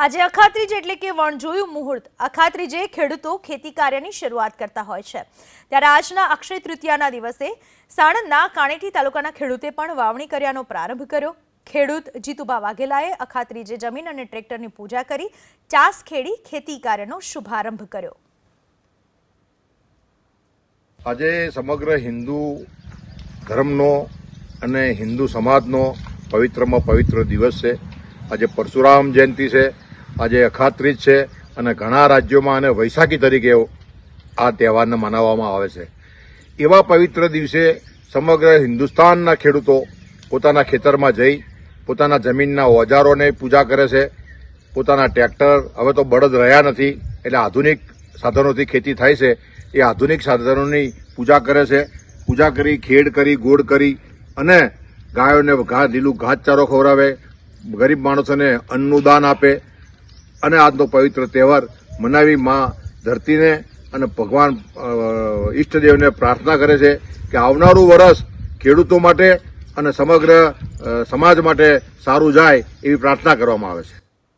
આજે અખાત્રીજ એટલે કે વણજોયું મુહૂર્ત. અખાત્રીજે ખેડૂતો ખેતી કાર્યની શરૂઆત કરતા હોય છે. ત્યારે આજના અક્ષય તૃતીયાના દિવસે સાણંદના કાણેટી તાલુકાના ખેડૂતે પણ વાવણી કર્યાનો પ્રારંભ કર્યો. ખેડૂત જીતુબા વાઘેલાએ અખાત્રીજે જમીન અને ટ્રેક્ટરની પૂજા કરી, ચાસ ખેડી ખેતી કાર્યનો શુભારંભ કર્યો. આજે સમગ્ર હિન્દુ ધર્મનો અને હિન્દુ સમાજનો પવિત્રમાં પવિત્ર દિવસ છે. આજે પરશુરામ જયંતિ છે. આજે અખાત્રીજ છે અને ઘણા રાજ્યોમાં અને વૈશાખી તરીકે આ તહેવારને મનાવવામાં આવે છે. એવા પવિત્ર દિવસે સમગ્ર હિન્દુસ્તાનના ખેડૂતો પોતાના ખેતરમાં જઈ પોતાના જમીનના ઓજારોને પૂજા કરે છે. પોતાના ટ્રેક્ટર હવે તો બળદ રહ્યા નથી એટલે આધુનિક સાધનોથી ખેતી થાય છે. એ આધુનિક સાધનોની પૂજા કરે છે. પૂજા કરી, ખેડ કરી, ગોળ કરી અને ગાયોને ઘા, લીલું ઘાસચારો ખવડાવે. ગરીબ માણસોને અન્નનું દાન આપે. અને આજનો પવિત્ર તહેવાર મનાવી માં ધરતીને અને ભગવાન ઈષ્ટદેવને પ્રાર્થના કરે છે કે આવનારું વરસ ખેડૂતો માટે અને સમગ્ર સમાજ માટે સારું જાય એવી પ્રાર્થના કરવામાં આવે છે.